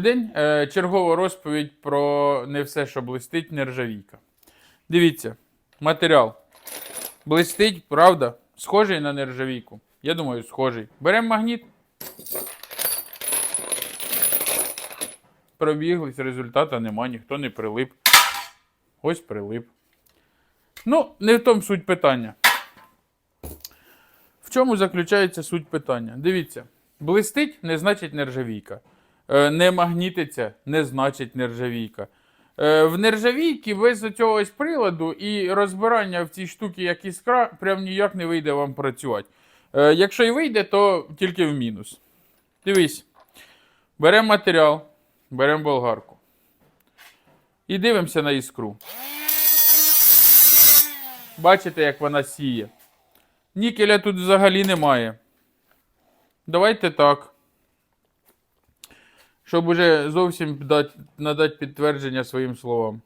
День е, чергова розповідь про не все, що блистить, нержавійка. Дивіться, матеріал. Блистить, правда? Схожий на нержавійку. Я думаю, схожий. Беремо магніт. Пробіглись, результата нема, ніхто не прилип. Ось прилип. Ну, не в тому суть питання. В чому заключається суть питання? Дивіться, блистить не значить нержавійка. Е, Не магнітиться не значить нержавійка. Е, В нержавійки без цього ось приладу і розбирання в цій штуці як іскра прям ніяк не вийде вам працювати. Е, Якщо і вийде, то тільки в мінус. Дивись. Беремо матеріал, беремо болгарку. І дивимося на іскру. Бачите, як вона сіє. Нікеля тут взагалі немає. Давайте так. Щоб уже зовсім дати, надати підтвердження своїм словам.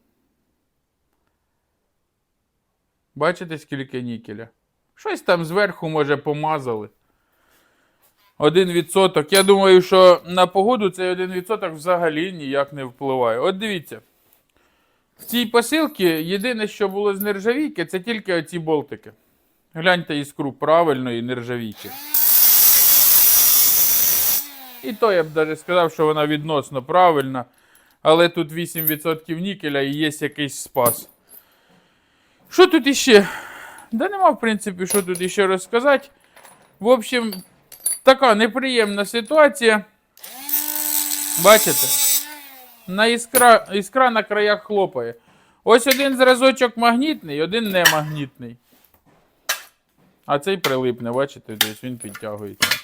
Бачите, скільки нікеля? Щось там зверху, може, помазали. Один відсоток. Я думаю, що на погоду цей один відсоток взагалі ніяк не впливає. От дивіться. В цій посилці єдине, що було з нержавійки, це тільки оці болтики. Гляньте іскру правильної нержавійки. І то я б навіть сказав, що вона відносно правильна. Але тут 8% нікеля і є якийсь спас. Що тут іще? Да нема, в принципі, що тут іще розказати. В общем, така неприємна ситуація. Бачите? На іскра, іскра на краях хлопає. Ось один зразочок магнітний, один не магнітний. А цей прилипне, бачите, десь він підтягується.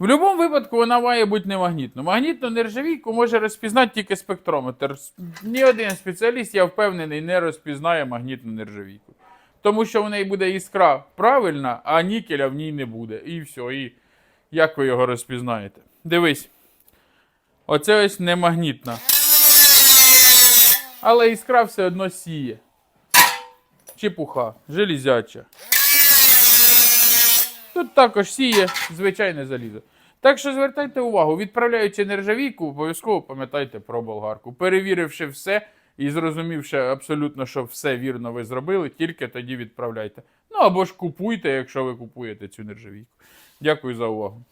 В будь-якому випадку вона має бути не магнітна. Магнітну нержавійку може розпізнати тільки спектрометр. Ні один спеціаліст, я впевнений, не розпізнає магнітну нержавійку. Тому що в неї буде іскра правильна, а нікеля в ній не буде. І все. І як ви його розпізнаєте? Дивись. Оце ось не магнітна. Але іскра все одно сіє. Чепуха, железяча. Тут також сіє звичайне залізо. Так що звертайте увагу, відправляючи нержавійку, обов'язково пам'ятайте про болгарку. Перевіривши все і зрозумівши абсолютно, що все вірно ви зробили, тільки тоді відправляйте. Ну або ж купуйте, якщо ви купуєте цю нержавійку. Дякую за увагу.